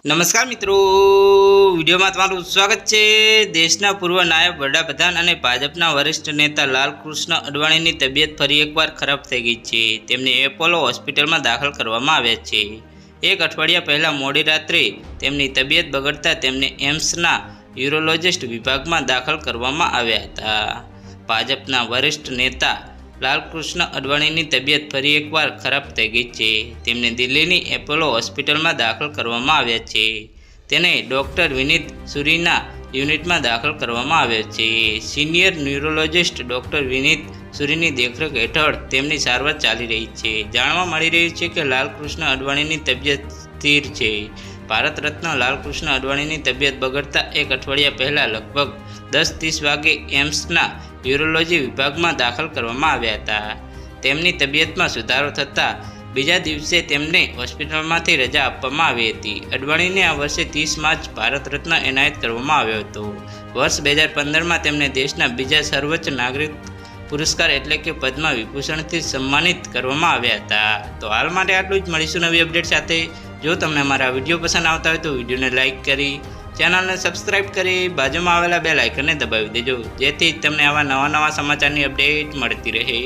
નમસ્કાર મિત્રો. વિડીયોમાં તમારું સ્વાગત છે. દેશના પૂર્વ નાયબ વડાપ્રધાન અને ભાજપના વરિષ્ઠ નેતા લાલકૃષ્ણ અડવાણીની તબિયત ફરી એકવાર ખરાબ થઈ ગઈ છે. તેમને એપોલો હોસ્પિટલમાં દાખલ કરવામાં આવ્યા છે. એક અઠવાડિયા પહેલાં મોડી રાત્રે તેમની તબિયત બગડતા તેમને એમ્સના યુરોલોજિસ્ટ વિભાગમાં દાખલ કરવામાં આવ્યા હતા. ભાજપના વરિષ્ઠ નેતા લાલકૃષ્ણ અડવાણીની તબિયત ફરી એકવાર ખરાબ થઈ ગઈ છે. તેમને દિલ્હીની એપોલો હોસ્પિટલમાં દાખલ કરવામાં આવ્યા છે. તેને ડૉક્ટર વિનીત સુરીના યુનિટમાં દાખલ કરવામાં આવ્યા છે. સિનિયર ન્યુરોલોજિસ્ટ ડૉક્ટર વિનીત સુરીની દેખરેખ હેઠળ તેમની સારવાર ચાલી રહી છે. જાણવા મળી રહ્યું છે કે લાલકૃષ્ણ અડવાણીની તબિયત સ્થિર છે. ભારત રત્ન લાલકૃષ્ણ અડવાણીની તબિયત બગડતા એક અઠવાડિયા પહેલાં લગભગ દસ ત્રીસ વાગે એમ્સના યુરોલોજી વિભાગમાં દાખલ કરવામાં આવ્યા હતા. તેમની તબિયતમાં સુધારો થતાં બીજા દિવસે તેમને હોસ્પિટલમાંથી રજા આપવામાં આવી હતી. અડવાણીને આ વર્ષે ત્રીસ માર્ચ ભારત રત્ન એનાયત કરવામાં આવ્યો હતો. વર્ષ બે હજાર પંદરમાં તેમને દેશના બીજા સર્વોચ્ચ નાગરિક પુરસ્કાર એટલે કે પદ્મ વિભૂષણથી સન્માનિત કરવામાં આવ્યા હતા. તો હાલ માટે આટલું જ. મળીશું નવી અપડેટ સાથે. જો તમને મારા વીડિયો પસંદ આવતા હોય તો વિડીયોને લાઇક કરી, ચેનલને સબસ્ક્રાઇબ કરી, બાજુમાં આવેલા બે લાઇકનને દબાવી દેજો, જેથી તમને આવા નવા નવા સમાચારની અપડેટ મળતી રહે.